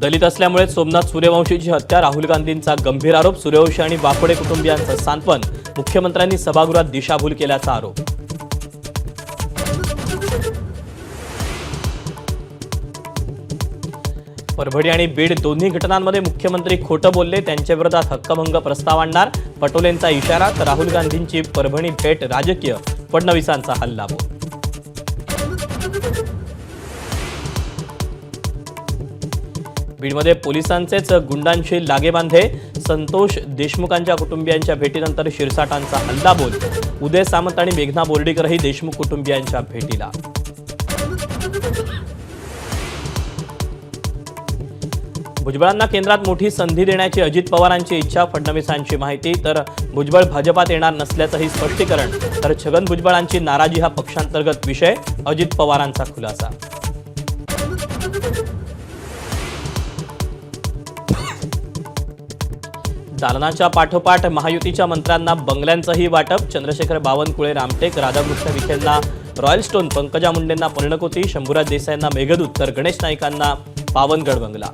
दलित असल्यामुळे सोमनाथ सूर्यवंशीची हत्या राहुल गांधींचा गंभीर आरोप सूर्यवंशी आणि बाफोडे कुटुंबियांचं सांत्वन मुख्यमंत्र्यांनी सभागृहात दिशाभूल केल्याचा आरोप. परभणी आणि बीड दोन्ही घटनांमध्ये मुख्यमंत्री खोटं बोलले त्यांच्याविरोधात हक्कभंग प्रस्ताव आणणार पटोलेंचा इशारा तर राहुल गांधींची परभणी भेट राजकीय फडणवीसांचा हल्लाबोल बीडमध्ये पोलिसांचेच गुंडांशी लागेबांधे संतोष देशमुखांच्या कुटुंबियांच्या भेटीनंतर शिरसाटांचा हल्लाबोल उदय सामंत आणि मेघना बोर्डीकरही देशमुख कुटुंबियांच्या भेटीला. भुजबळांना केंद्रात मोठी संधी देण्याची अजित पवारांची इच्छा फडणवीसांची माहिती. तर भुजबळ भाजपात येणार नसल्याचंही स्पष्टीकरण. तर छगन भुजबळांची नाराजी हा पक्षांतर्गत विषय. अजित पवारांचा खुलासा. दालनाच्या पाठोपाठ महायुतीच्या मंत्र्यांना बंगल्यांचंही वाटप चंद्रशेखर बावनकुळे रामटेक राधाकृष्ण विखेंना रॉयल स्टोन पंकजा मुंडेंना पर्णकोती शंभूराज देसाईंना मेघदूत तर गणेश नाईकांना पावनगड बंगला.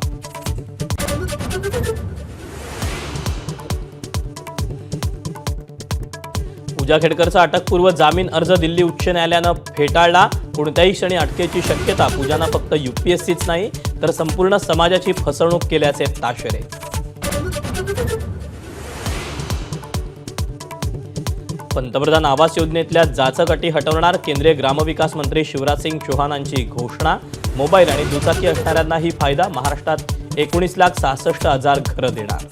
पूजा खेडकरचा अटकपूर्व जामीन अर्ज दिल्ली उच्च न्यायालयानं फेटाळला. कोणत्याही क्षणी अटकेची शक्यता पूजांना फक्त युपीएससीच नाही तर संपूर्ण समाजाची फसवणूक केल्याचे ताशेरे. पंतप्रधान आवास योजनेतल्या जाचक अटी हटवणार केंद्रीय ग्रामविकास मंत्री शिवराज सिंग चौहानांची घोषणा. मोबाईल आणि दुचाकी असणाऱ्यांनाही फायदा. महाराष्ट्रात एकोणीस लाख सहासष्ट हजार घरं देणार.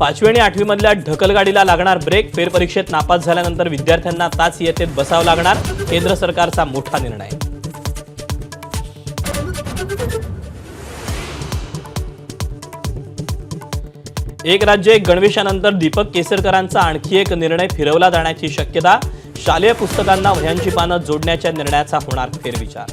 पाचवी आणि आठवीमधल्या ढकलगाडीला लागणार ब्रेक फेरपरीक्षेत नापास झाल्यानंतर विद्यार्थ्यांना ताच येतेत बसावं लागणार. केंद्र सरकारचा मोठा निर्णय. एक राज्य एक गणवेशानंतर दीपक केसरकरांचा आणखी एक निर्णय फिरवला जाण्याची शक्यता. शालेय पुस्तकांना वह्यांची पानं जोडण्याच्या निर्णयाचा होणार फेरविचार.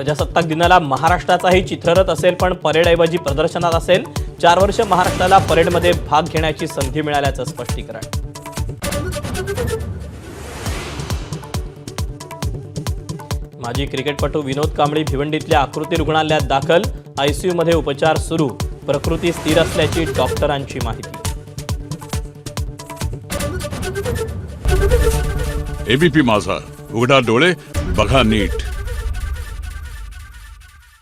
प्रजासत्ताक दिनाला महाराष्ट्राचाही चित्ररथ असेल पण परेडऐवजी प्रदर्शनात असेल. चार वर्ष महाराष्ट्राला परेडमध्ये भाग घेण्याची संधी मिळाल्याचं स्पष्टीकरण. माजी क्रिकेटपटू विनोद कांबळी भिवंडीतल्या आकृती रुग्णालयात दाखल. आयसीयूमध्ये उपचार सुरू. प्रकृती स्थिर असल्याची डॉक्टरांची माहिती. एबीपी माझा. उघडा डोळे बघा नीट.